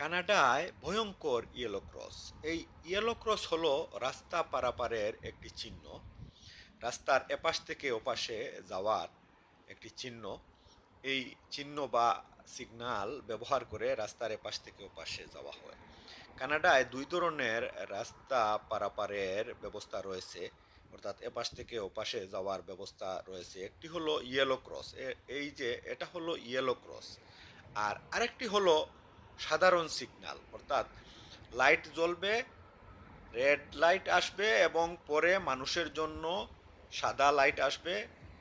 কানাডায় ভয়ঙ্কর yellow cross এই ইয়েলো ক্রস হলো রাস্তা পারাপারের একটি চিহ্ন। রাস্তার এপাশ থেকে ওপাশে যাওয়ার একটি চিহ্ন। এই চিহ্ন বা সিগন্যাল ব্যবহার করে রাস্তার এপাশ থেকে ওপাশে যাওয়া হয়। কানাডায় দুই ধরনের রাস্তা পারাপারের ব্যবস্থা রয়েছে। অর্থাৎ এপাশ থেকে ওপাশে যাওয়ার ব্যবস্থা রয়েছে। একটি হলো ইয়েলো ক্রস এই যে, এটা হলো ইয়েলো ক্রস আর আরেকটি হলো সাধারণ সিগন্যাল অর্থাৎ লাইট জ্বলবে রেড লাইট আসবে এবং পরে মানুষের জন্য সাদা লাইট আসবে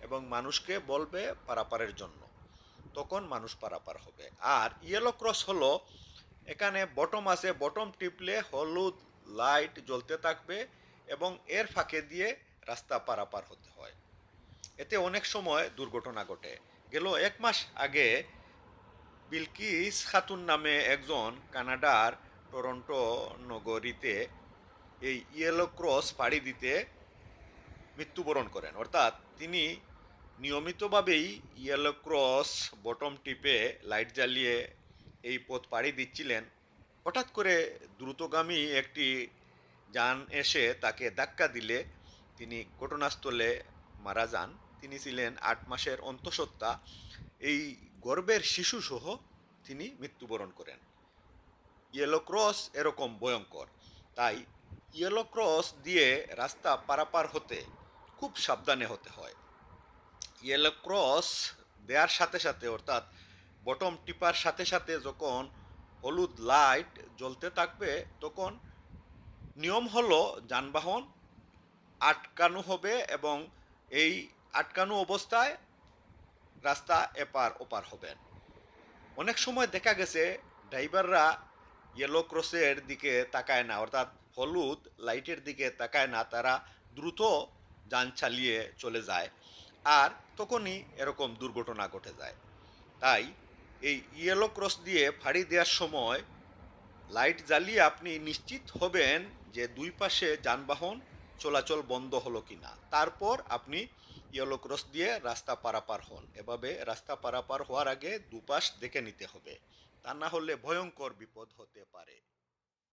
এবং মানুষকে বলবে পারাপারের জন্য। তখন মানুষ পারাপার হবে। আর ইয়েলো ক্রস হলো, এখানে বটম আছে বটম টিপলে হলুদ লাইট জ্বলতে থাকবে এবং এর ফাঁকে দিয়ে রাস্তা পারাপার হতে হয়। এতে অনেক সময় দুর্ঘটনা ঘটে। গেল এক মাস আগে বিলকিস খাতুন নামে একজন কানাডার টরন্টো নগরীতে এই ইয়েলো ক্রস পাড়ি দিতে মৃত্যুবরণ করেন। অর্থাৎ তিনি নিয়মিতভাবেই ইয়েলো ক্রস বটম টিপে লাইট জ্বালিয়ে এই পথ পাড়ি দিচ্ছিলেন। হঠাৎ করে দ্রুতগামী একটি যান এসে তাকে ধাক্কা দিলে তিনি ঘটনাস্থলে মারা যান। তিনি ছিলেন আট মাসের অন্তঃসত্ত্বা। এই গর্ভের শিশুসহ তিনি মৃত্যুবরণ করেন। ইয়েলো ক্রস এরকম ভয়ঙ্কর। তাই ইয়েলো ক্রস দিয়ে রাস্তা পারাপার হতে খুব সাবধানে হতে হয়। ইয়েলো ক্রস দেওয়ার সাথে সাথে, অর্থাৎ বটম টিপার সাথে সাথে যখন হলুদ লাইট জ্বলতে থাকবে, তখন নিয়ম হলো যানবাহন আটকানো হবে এবং এই আটকানো অবস্থায় রাস্তা এপার ওপার হবেন। অনেক সময় দেখা গেছে, ড্রাইভাররা ইয়েলো ক্রসের দিকে তাকায় না, অর্থাৎ হলুদ লাইটের দিকে তাকায় না, তারা দ্রুত যান চালিয়ে চলে যায় আর তখনই এরকম দুর্ঘটনা ঘটে যায়। তাই এই ইয়েলো ক্রস দিয়ে ফাড়ি দেওয়ার সময় লাইট জ্বালিয়ে আপনি নিশ্চিত হবেন যে দুই পাশে যানবাহন চলাচল বন্ধ হলো কি না তারপর আপনি ইয়েলো ক্রস দিয়ে রাস্তা পারাপার হন। এভাবে রাস্তা পারাপার হওয়ার আগে দুপাশ দেখে নিতে হবে। তা না হলে ভয়ঙ্কর বিপদ হতে পারে।